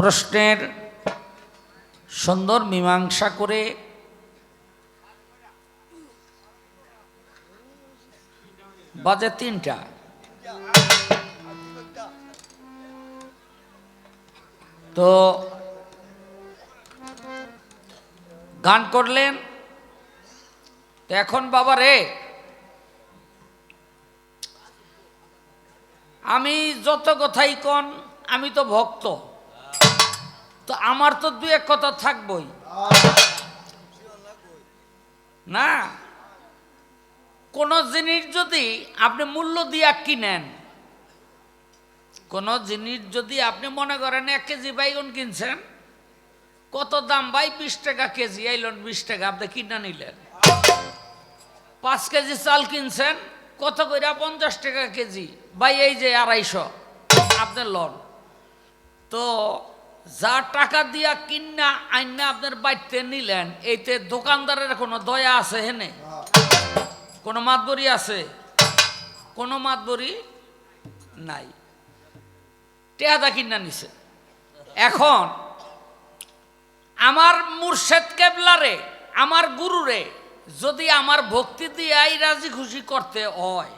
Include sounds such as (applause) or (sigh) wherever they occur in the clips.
প্রশ্নের সুন্দর মীমাংসা করে বাজে তিনটা। তো গান করলেন, তো এখন বাবা রে, আমি যত কথাই কন, আমি তো ভক্ত। তো আমার তো দু এক কথা থাকবই। না? কোন জিনিস যদি আপনি মূল্য দিয়া কিনেন, কোন জিনিস যদি আপনি মনে করেন এক কেজি বাইগন কিনছেন, কত দাম ভাই? বিশ টাকা কেজি আইলন বিশ টাকা, আপনি কিনা নিলেন। পাঁচ কেজি চাল কিনছেন, কত কইরা পঞ্চাশ টাকা কেজি? ভাই, এই যে আড়াইশো, আপনার লন। তো যা টাকা দিয়া কিনা আইনা আপনার বাড়িতে নিলেন, এইতে দোকানদারের কোনো দয়া আছে হেনে? কোনো মাতবরি আছে? কোনো মাতবরি নাই। টেহাদা কিনা নিছে। এখন, আমার মুর্শেদ কেবলারে, আমার গুরুরে, যদি আমার ভক্তি দিয়াই রাজি খুশি করতে হয়,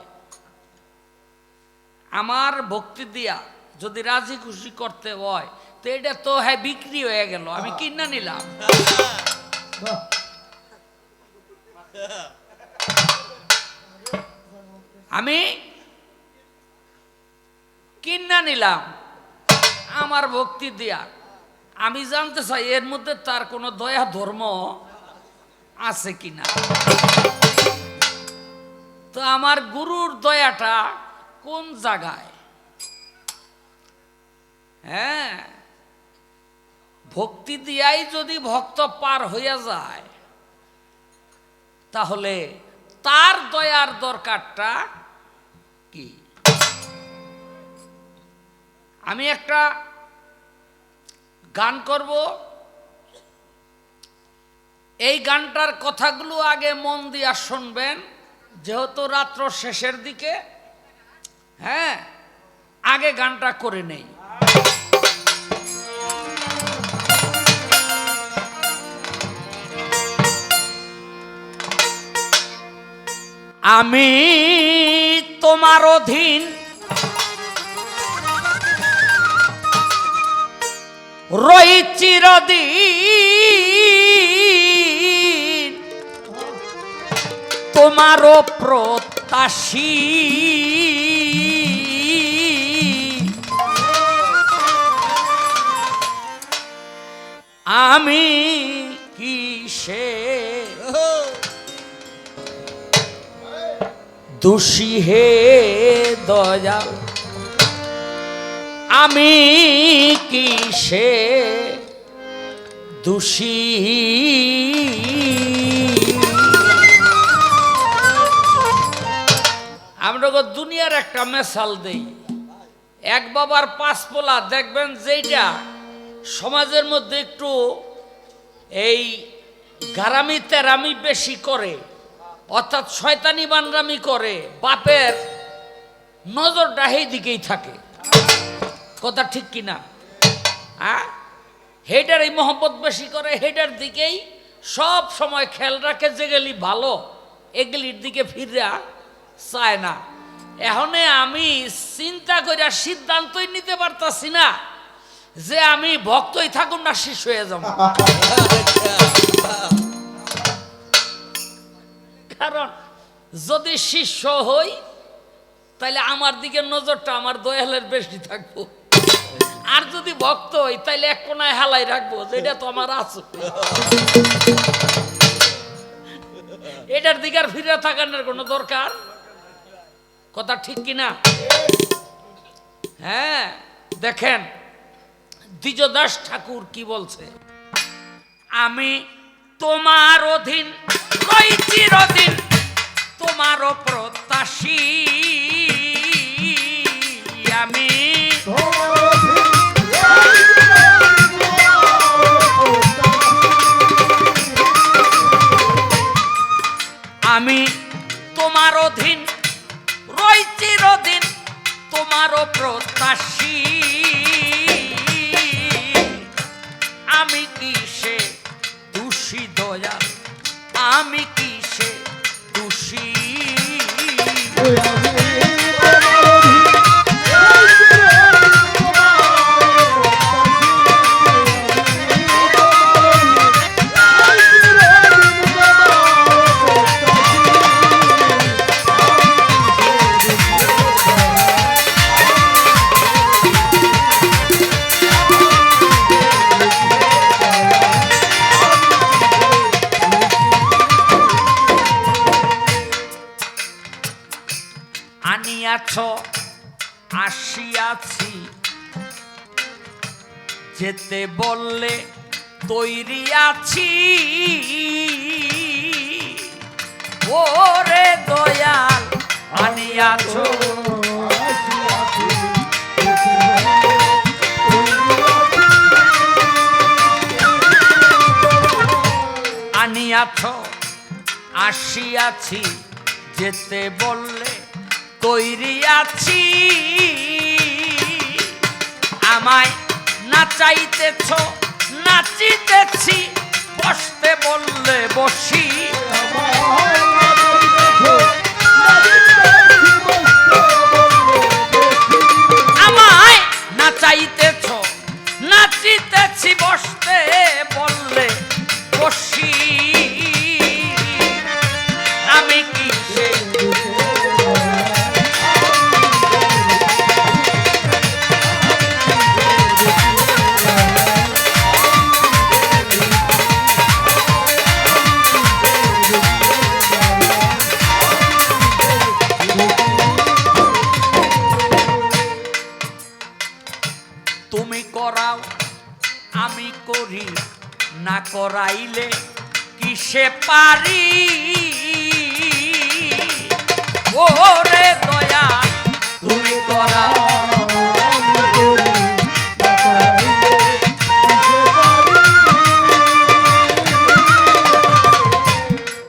আমার ভক্তি দিয়া যদি রাজি খুশি করতে হয় তো এটা তো হ্যাঁ বিক্রি হয়ে গেল আমি কিনা নিলাম। আমি কিনা নিলাম আমার ভক্তি দিয়া। আমি জানতে চাই এর মধ্যে তার কোনো দয়া ধর্ম আছে কিনা? তো আমার গুরুর দয়াটা কোন জায়গায়? হ্যাঁ ভক্তি দিয়াই যদি ভক্ত পার হইয়া যায়, তাহলে তার দয়ার দরকারটা কি? আমি একটা গান করব। এই গানটার কথাগুলো আগে মন দিয়া শুনবেন, যেহেতু রাত্র শেষের দিকে হ্যাঁ আগে গানটা করে নেই। আমি তোমার অধীন। রই চিরদিন। তোমারও প্রত্যাশী। আমি কিসে দোষী হে দয়া। আমি কিসে দোষী? আমরা দুনিয়ার একটা মেশাল দেই। এক বাবার পাঁচ পোলা দেখবেন যেইটা সমাজের মধ্যে একটু এই গারামি তেরামি বেশি করে। অর্থাৎ শয়তানি বানরামি করে, বাপের নজরটা সেই দিকেই থাকে। কথা ঠিক কিনা হ্যাঁ হেডার এই মোহব্বত বেশি করে, হেডার দিকেই সব সময় খেয়াল রাখে যে গেলি ভালো, এগুলির দিকে ফিরা চায় না। এখনে আমি চিন্তা করে সিদ্ধান্তই নিতে পারতাছি না যে আমি ভক্তই থাকুন না শেষ হয়ে যাব। (laughs) কারণ যদি শিষ্য হই তাহলে আমার দিকে নজরটা আমার দয়ালের বেশি থাকব। আর যদি ভক্ত হই তাহলে এক কোনায় হালাই রাখব, যেটা তো আমার আছে। এটার দিকে আর ফিরে থাকানোর কোনো দরকার? কথা ঠিক কিনা হ্যাঁ দেখেন, দ্বিজদাস ঠাকুর কি বলছে? আমি তোমার অধীন নই চিরদিন তোমারও প্রত্যাশী। আমি আমি তোমার অধীন রই চিরদিন তোমারও প্রত্যাশী। আসিয়াছি আমি কিসে খুশি? যেতে বললে তৈরি আছি। ওরে দয়াল আনিয়াছ আনিয়াছ আসিয়াছি যেতে বললে তৈরি আছি। আমায় নাচাইতেছ নাচিতেছি বসতে বললে বসি। আমায় নাচাইতেছ নাচিতেছি বসতে বললে বসি। না করাইলে কিসে পারি? ওরে দয়া, তুমি করাও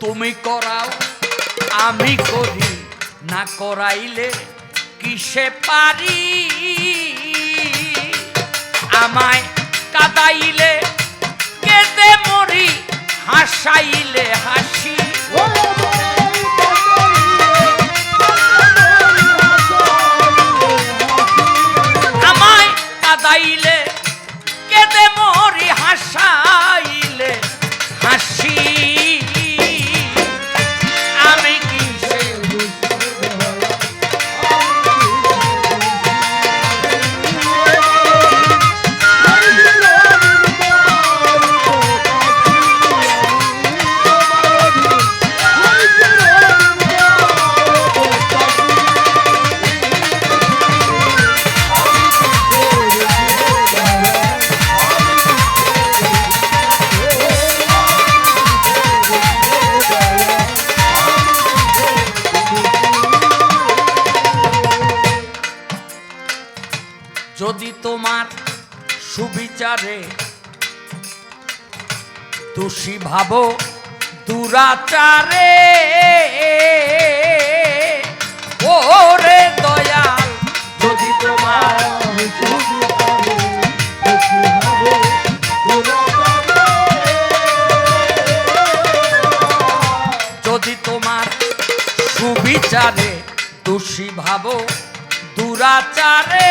তুমি করাও, আমি করি, না করাইলে কিসে পারি? আমায় কাদাইলে হাসাইলে দোষী ভাবো দুরাচারে। ওরে দয়াল যদি তোমার যদি তোমার সুবিচারে দোষী ভাবো দুরাচারে।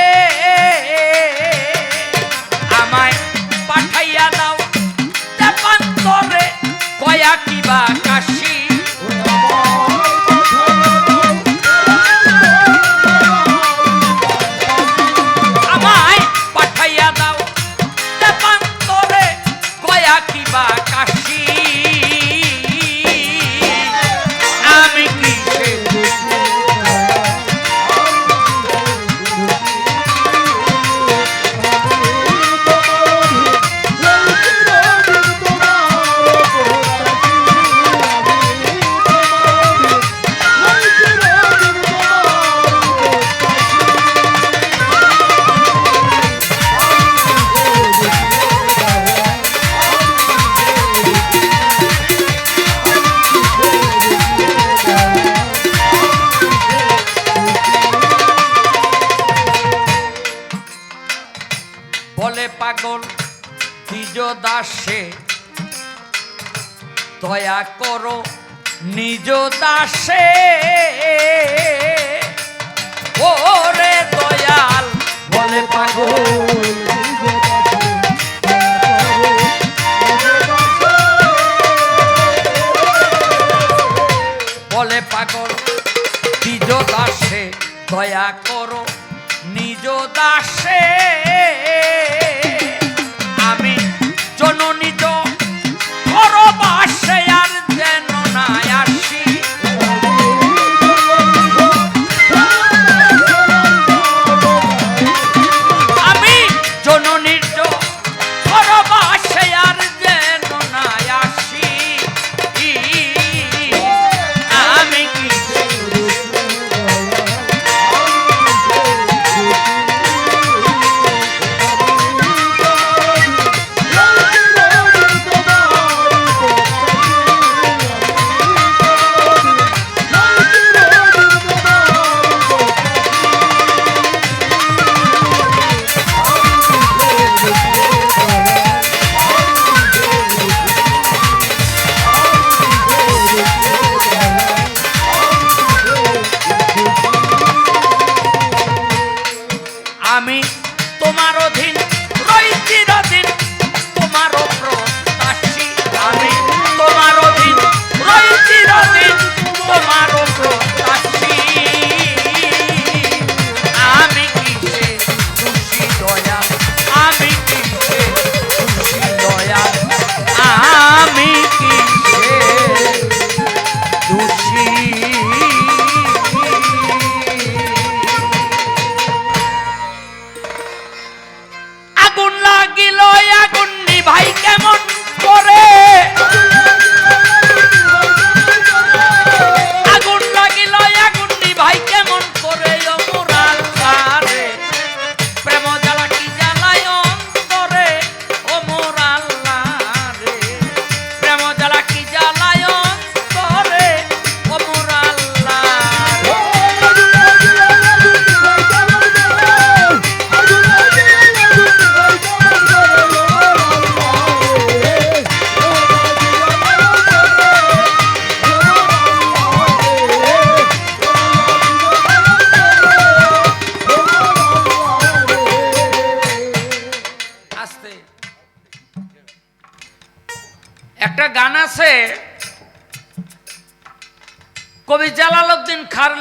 দয়া করো, নিজ দাসে। ওরে দয়াল, বলে পাগল। বলে পাগল, নিজ দাসে, দয়া করো, নিজ দাসে।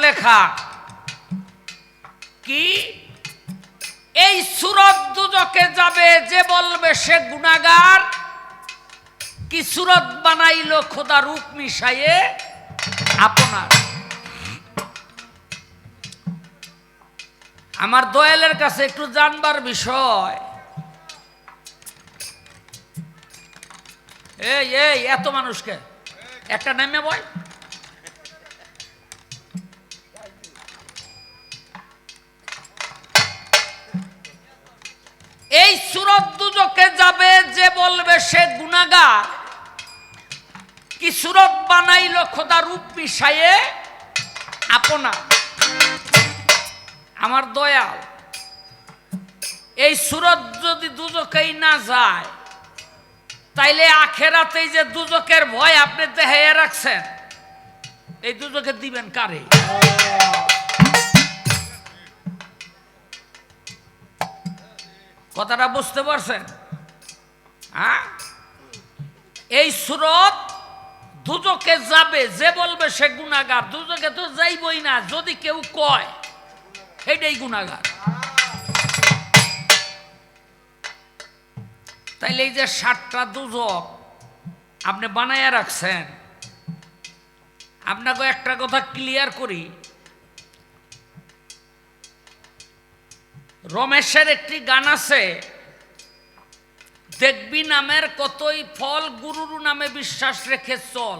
লেখা। কি? এই সুরত দুজকে যাবে, যে বলবে সে গুণাগার। কি সুরত বানাইলো খোদা রূপ মিশাইয়ে? আপনার। আমার দয়ালের কাছে একটু জানবার বিষয়। এই এত মানুষকে। একটা নেমে বয়। এই সুরত দুজকে যাবে যে বলবে সে গুনাগার কি সুরত বানাইল খোদা রূপ মিশাইয়ে? আপনা। আমার দয়াল, এই সুরত যদি দুজকেই না যায়, তাইলে আখেরাতেই যে দুজকের ভয় আপনি দেহে রাখছেন, এই দুজকে দিবেন কারে? কথাটা বুঝতে পারছেন? হ্যাঁ? এই সুরত দুজকে যাবে, যে বলবে সে গুণাগার, দুজকে তো যাইবই না, যদি কেউ কয় সেটাই গুণাগার। তাইলে এই যে ষাটটা দুজক আপনি বানাইয়া রাখছেন, আপনাকে একটা কথা ক্লিয়ার করি। রমেশের একটি গান আছে, দেখবি নামের কতই ফল, গুরুর নামে বিশ্বাস রেখে চল।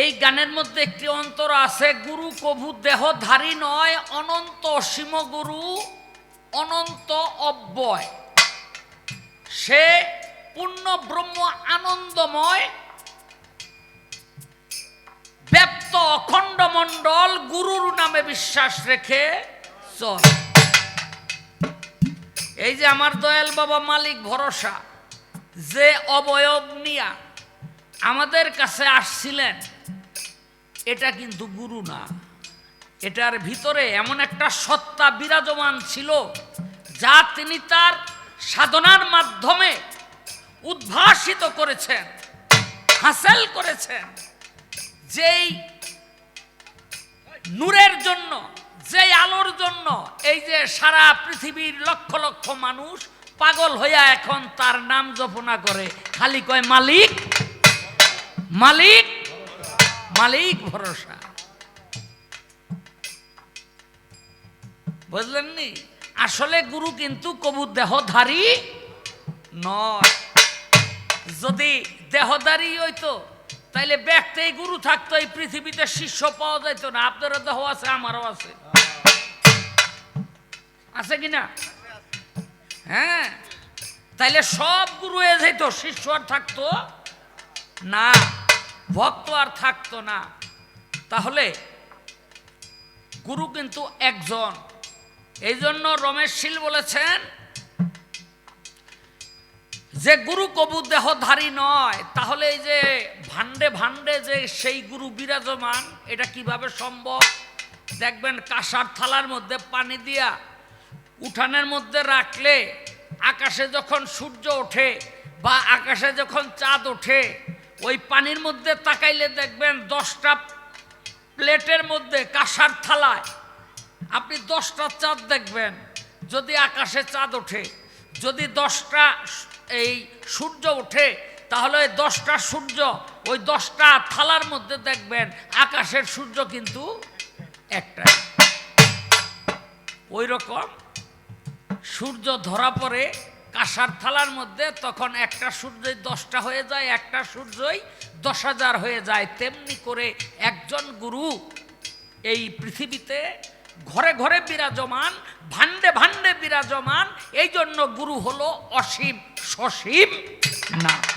এই গানের মধ্যে একটি অন্তর আছে, গুরু কভু দেহধারী নয়, অনন্ত অসীম গুরু, অনন্ত অব্যয়। সে পূর্ণ ব্রহ্ম আনন্দময়, ব্যপ্ত অখণ্ড মণ্ডল, গুরুর নামে বিশ্বাস রেখে চল এই যে আমার দয়াল বাবা মালিক ভরসা, যে অবয়ব নিয়া আমাদের কাছে আসছিলেন, এটা কিন্তু গুরু না। এটার ভিতরে এমন একটা সত্তা বিরাজমান ছিল, যা তিনি তার সাধনার মাধ্যমে উদ্ভাসিত করেছেন, হাসেল করেছেন। যেই নূরের জন্য যেই আলোর জন্য এই যে সারা পৃথিবীর লক্ষ লক্ষ মানুষ পাগল হইয়া এখন তার নাম জপনা করে, খালি কয়, মালিক? মালিক? মালিক ভরসা। বুঝলেন নি আসলে গুরু কিন্তু কবু দেহধারী নয়। যদি দেহধারী হইতো, তাইলে ব্যক্তি গুরু থাকতো, এই পৃথিবীতে শিষ্য পাওয়া যাইতো না। আপনারও দেহ আছে, আমারও আছে। আছে কিনা? হ্যাঁ? তাইলে সব গুরু এ যেত শিষ্য আর থাকতো? না, ভক্ত আর থাকতো না। তাহলে গুরু কিন্তু একজন। এই জন্য রমেশ শীল বলেছেন, যে গুরু কবু দেহধারী নয়, তাহলে এই যে ভান্ডে ভান্ডে যে সেই গুরু বিরাজমান, এটা কীভাবে সম্ভব? দেখবেন কাঁসার থালার মধ্যে পানি দিয়া উঠানের মধ্যে রাখলে আকাশে যখন সূর্য ওঠে বা আকাশে যখন চাঁদ ওঠে, ওই পানির মধ্যে তাকাইলে দেখবেন দশটা প্লেটের মধ্যে কাঁসার থালায় আপনি দশটা চাঁদ দেখবেন। যদি আকাশে চাঁদ ওঠে, যদি দশটা এই সূর্য ওঠে, তাহলে ওই দশটা সূর্য, ওই দশটা থালার মধ্যে দেখবেন আকাশের সূর্য কিন্তু একটা। ওই রকম সূর্য ধরা পড়ে কাঁসার থালার মধ্যে, তখন একটা সূর্যই দশটা হয়ে যায়, একটা সূর্যই দশ হাজার হয়ে যায়। তেমনি করে একজন গুরু এই পৃথিবীতে ঘরে ঘরে বিরাজমান ভান্ডে ভান্ডে বিরাজমান এই জন্য গুরু হলো অসীম সসীম। না।